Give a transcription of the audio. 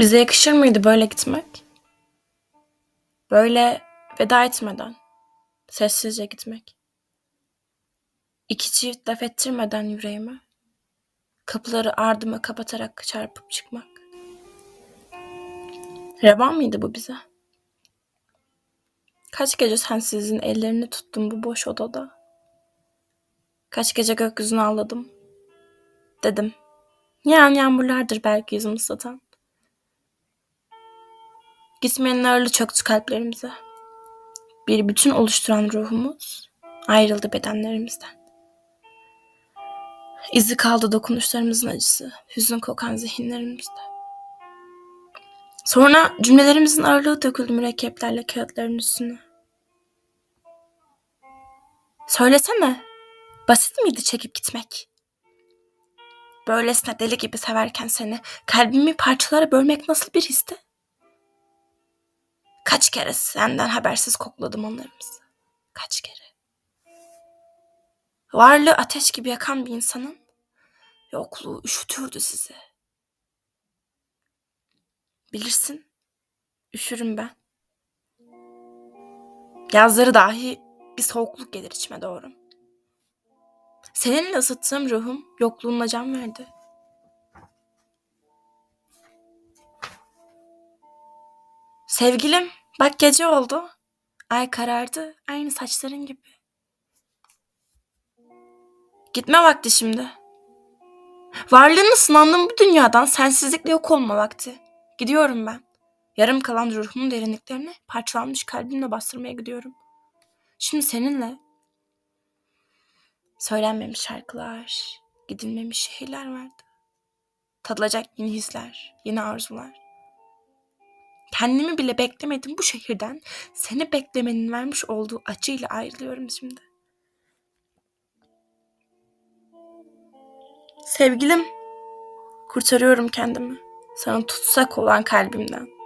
Bize yakışır mıydı böyle gitmek? Böyle veda etmeden, sessizce gitmek. İki çift laf ettirmeden yüreğime, kapıları ardıma kapatarak çarpıp çıkmak. Reva mıydı bu bize? Kaç gece sensizin ellerini tuttum bu boş odada. Kaç gece gökyüzüne ağladım. Dedim, yağan yağmurlardır belki yüzümü ıslatan. Gitmenin ağırlığı çöktü kalplerimize. Bir bütün oluşturan ruhumuz ayrıldı bedenlerimizden. İzi kaldı dokunuşlarımızın acısı, hüzün kokan zihinlerimizde. Sonra cümlelerimizin ağırlığı döküldü mürekkeplerle kağıtların üstüne. Söylesene, basit miydi çekip gitmek? Böylesine deli gibi severken seni, kalbimi parçalara bölmek nasıl bir histi? Kaç kere senden habersiz kokladım onlarımızı. Kaç kere. Varlığı ateş gibi yakan bir insanın yokluğu üşütürdü sizi. Bilirsin, üşürüm ben. Yazları dahi bir soğukluk gelir içime doğru. Seninle ısıttığım ruhum yokluğunla can verdi. Sevgilim, bak gece oldu. Ay karardı, aynı saçların gibi. Gitme vakti şimdi. Varlığını sınandığım bu dünyadan sensizlikle yok olma vakti. Gidiyorum ben. Yarım kalan ruhumun derinliklerini parçalanmış kalbimle bastırmaya gidiyorum. Şimdi seninle söylenmemiş şarkılar, gidilmemiş şehirler vardı. Tadılacak yeni hisler, yeni arzular. Kendimi bile beklemedim bu şehirden. Seni beklemenin vermiş olduğu acıyla ayrılıyorum şimdi. Sevgilim, kurtarıyorum kendimi. Sana tutsak olan kalbimden.